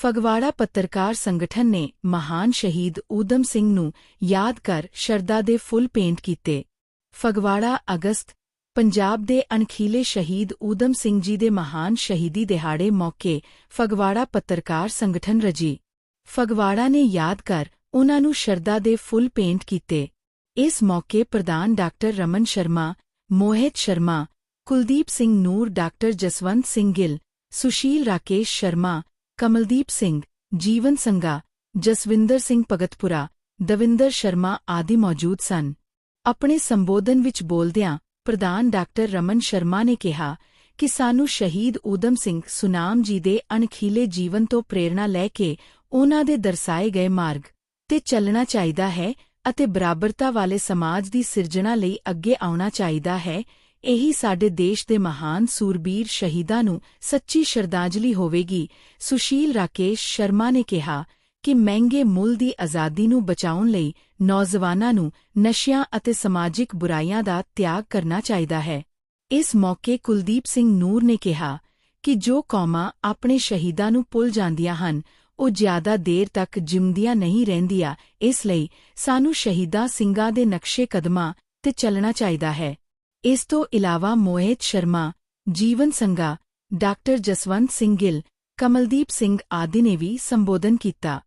ਫਗਵਾੜਾ ਪੱਤਰਕਾਰ ਸੰਗਠਨ ਨੇ ਮਹਾਨ ਸ਼ਹੀਦ ਊਧਮ ਸਿੰਘ ਨੂੰ ਯਾਦ ਕਰ ਸ਼ਰਧਾ ਦੇ ਫੁੱਲ ਪੇਂਟ ਕੀਤੇ। ਫਗਵਾੜਾ ਅਗਸਤ, ਪੰਜਾਬ ਦੇ ਅਣਖੀਲੇ ਸ਼ਹੀਦ ਊਧਮ ਸਿੰਘ ਜੀ ਦੇ ਮਹਾਨ ਸ਼ਹੀਦੀ ਦਿਹਾੜੇ ਮੌਕੇ ਫਗਵਾੜਾ ਪੱਤਰਕਾਰ ਸੰਗਠਨ ਰਜੀ। ਫਗਵਾੜਾ ਨੇ ਯਾਦ ਕਰ ਉਨ੍ਹਾਂ ਨੂੰ ਸ਼ਰਧਾ ਦੇ ਫੁੱਲ ਪੇਂਟ ਕੀਤੇ। ਇਸ ਮੌਕੇ ਪ੍ਰਧਾਨ ਡਾਕਟਰ ਰਮਨ ਸ਼ਰਮਾ, ਮੋਹਿਤ ਸ਼ਰਮਾ, ਕੁਲਦੀਪ ਸਿੰਘ ਨੂਰ, ਡਾਕਟਰ ਜਸਵੰਤ ਸਿੰਘ ਗਿੱਲ, ਸੁਸ਼ੀਲ ਰਾਕੇਸ਼ ਸ਼ਰਮਾ ਕਮਲਦੀਪ ਸਿੰਘ, ਜੀਵਨ ਸੰਗਾ ਜਸਵਿੰਦਰ ਸਿੰਘ ਭਗਤਪੁਰਾ, ਦਵਿੰਦਰ ਸ਼ਰਮਾ ਆਦਿ ਮੌਜੂਦ ਸਨ। ਆਪਣੇ ਸੰਬੋਧਨ ਵਿੱਚ ਬੋਲਦਿਆਂ ਪ੍ਰਧਾਨ ਡਾਕਟਰ ਰਮਨ ਸ਼ਰਮਾ ਨੇ ਕਿਹਾ ਕਿ ਸਾਨੂੰ ਸ਼ਹੀਦ ਊਧਮ ਸਿੰਘ ਸੁਨਾਮ ਜੀ ਦੇ ਅਣਖੀਲੇ ਜੀਵਨ ਤੋਂ ਪ੍ਰੇਰਣਾ ਲੈ ਕੇ ਉਨ੍ਹਾਂ ਦੇ ਦਰਸਾਏ ਗਏ ਮਾਰਗ ਤੇ ਚੱਲਣਾ ਚਾਹੀਦਾ ਹੈ ਅਤੇ ਬਰਾਬਰਤਾ ਵਾਲੇ ਸਮਾਜ ਦੀ ਸਿਰਜਣਾ ਲਈ ਅੱਗੇ ਆਉਣਾ ਚਾਹੀਦਾ ਹੈ ਇਹੀ ਸਾਡੇ ਦੇਸ਼ ਦੇ ਮਹਾਨ ਸੂਰਬੀਰ ਸ਼ਹੀਦਾਂ ਨੂੰ ਸੱਚੀ ਸ਼ਰਧਾਂਜਲੀ ਹੋਵੇਗੀ। ਸੁਸ਼ੀਲ ਰਾਕੇਸ਼ ਸ਼ਰਮਾ ਨੇ ਕਿਹਾ ਕਿ ਮਹਿੰਗੇ ਮੁੱਲ ਦੀ ਆਜ਼ਾਦੀ ਨੂੰ ਬਚਾਉਣ ਲਈ ਨੌਜਵਾਨਾਂ ਨੂੰ ਨਸ਼ਿਆਂ ਅਤੇ ਸਮਾਜਿਕ ਬੁਰਾਈਆਂ ਦਾ ਤਿਆਗ ਕਰਨਾ ਚਾਹੀਦਾ ਹੈ। ਇਸ ਮੌਕੇ ਕੁਲਦੀਪ ਸਿੰਘ ਨੂਰ ਨੇ ਕਿਹਾ ਕਿ ਜੋ ਕੌਮਾਂ ਆਪਣੇ ਸ਼ਹੀਦਾਂ ਨੂੰ ਭੁੱਲ ਜਾਂਦੀਆਂ ਹਨ, ਉਹ ਜ਼ਿਆਦਾ ਦੇਰ ਤੱਕ ਜਿੰਮਦੀਆਂ ਨਹੀਂ ਰਹਿੰਦੀਆਂ। ਇਸ ਲਈ ਸਾਨੂੰ ਸ਼ਹੀਦਾਂ ਸਿੰਘਾਂ ਦੇ ਨਕਸ਼ੇ ਕਦਮਾਂ ਤੇ ਚੱਲਣਾ ਚਾਹੀਦਾ ਹੈ। ਇਸ ਤੋਂ ਇਲਾਵਾ ਮੋਹਿਤ ਸ਼ਰਮਾ, ਜੀਵਨ ਸੰਗਾ ਡਾਕਟਰ ਜਸਵੰਤ ਸਿੰਘ ਗਿੱਲ, ਕਮਲਦੀਪ ਸਿੰਘ ਆਦਿ ਨੇ ਵੀ ਸੰਬੋਧਨ ਕੀਤਾ।